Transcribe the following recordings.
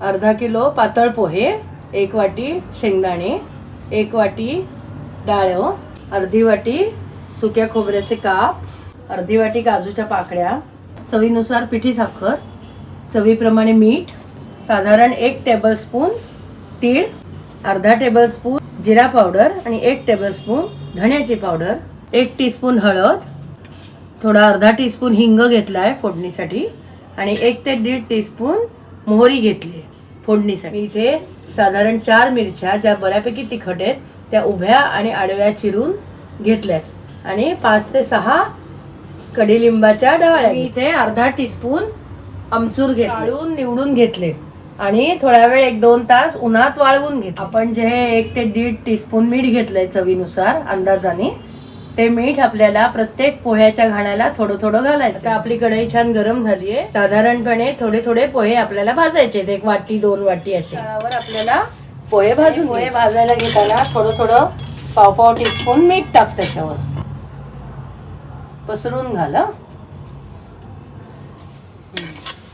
अर्धा किलो पातळ पोहे एक वाटी शेंगदाणे एक वाटी डाळ अर्धी वाटी सुक्या खोबऱ्याचे काप अर्धी वाटी काजूच्या पाकळ्या चवीनुसार पिठी साखर चवीप्रमाणे मीठ साधारण एक टेबलस्पून तीळ अर्धा टेबलस्पून जिरा पावडर आणि एक टेबलस्पून धण्याची पावडर एक टीस्पून हळद थोडा अर्धा टीस्पून हिंग घेतला आहे फोडणीसाठी आणि एक ते दीड टीस्पून मोहरी घेतली फोडणीसाठी. इथे साधारण चार मिरच्या ज्या बऱ्यापैकी तिखट आहेत त्या उभ्या आणि आडव्या चिरून घेतल्यात. आणि पाच ते सहा कडीलिंबाच्या डाळ्या. इथे अर्धा टीस्पून आमचूर वाळवून निवडून घेतले. आणि थोड्या वेळ एक दोन तास उन्हात वाळवून घेतले. आपण जे एक ते दीड टीस्पून मीठ घेतलंय चवीनुसार अंदाजाने. ते मीठ आपल्याला प्रत्येक पोह्याच्या घाण्याला थोडं थोडं घालायचं. आपली कढई छान गरम झालीये. साधारणपणे थोडे थोडे पोहे आपल्याला भाजायचे एक वाटी दोन वाटी असे. आपल्याला पोहे भाजून पोहे भाजायला घेताना थोडं थोडं पाव पाव टीस्पून मीठ टाक त्याच्यावर. पसरून घाल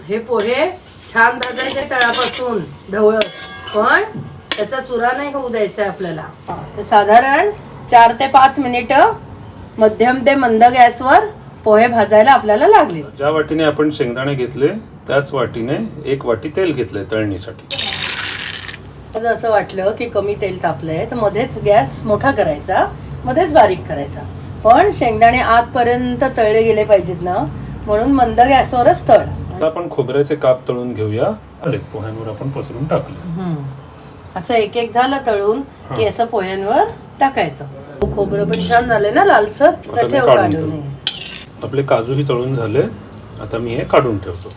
हे. पोहे छान भाजायचे तळापासून ढवळ पण त्याचा चुरा नाही होऊ द्यायचा आपल्याला. तर साधारण चार ते पाच मिनिट मध्यम ते मंद गॅसवर पोहे भाजायला आपल्याला लागले. ज्या वाटीने आपण शेंगदाणे घेतले त्याच वाटीने एक वाटी तेल घेतले तळणीसाठी. जर असं वाटलं की कमी तेल तापलंय तर मध्येच गॅस मोठा करायचा मध्येच बारीक करायचा. पण शेंगदाणे आतपर्यंत तळले गेले पाहिजेत ना म्हणून मंद गॅसवरच तळ. आता आपण खोबऱ्याचे काप तळून घेऊया. आले पोह्यांवर आपण पसरून टाकले. असं एक एक झालं तळून की असं पोह्यांवर टाकायचं. खोबरं पण छान झाले ना लालसर? आता तर मी ठेव काढून काढून ठेवतो. आपले काजूही तळून झाले आता मी हे काढून ठेवतो.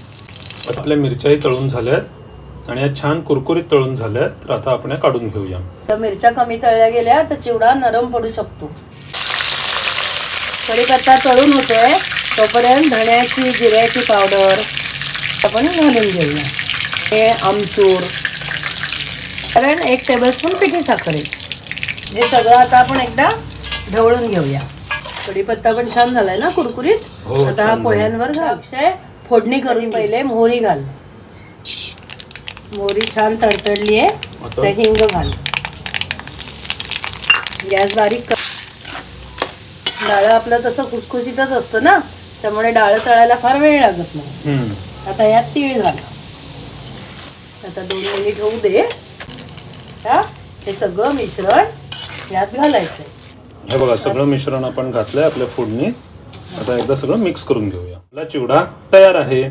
आता आपल्या मिरच्याही तळून झाल्यात आणि या छान कुरकुरीत तळून झाल्यात तर आता आपण या काढून घेऊया. तर मिरच्या कमी तळल्या गेल्या तर चिवडा नरम पडू शकतो. कढीपत्ता तळून होतोय तोपर्यंत धण्याची जिऱ्याची पावडर आपण घालून घेऊया. हे आमचूर. कारण एक टेबलस्पून पिठी साखर आहे. हे सगळं आता आपण एकदा ढवळून घेऊया. कढीपत्ता पण छान झालाय ना कुरकुरीत? हो, आता हा छान पोह्यांवर घाल अक्षय फोडणी करून पहिले मोहरी घाल. मोहरी छान तडतडली आहे. आता? तर हिंग घाल. गॅस बारीक कर. डाळ आपलं तसं खुसखुशीतच असतं ना? त्यामुळे डाळ तळायला फार वेळ लागत नाही. हम्म. आता यात तीळ घाल. आता दोन मिनिट होऊ दे. हा? हे सगळं मिश्रण यात घालायचंय. हे बघा सगळं मिश्रण आपण घातलंय आपल्या फूडनी आता एकदा सगळं मिक्स करून घेऊया. आपला चिवडा तयार आहे.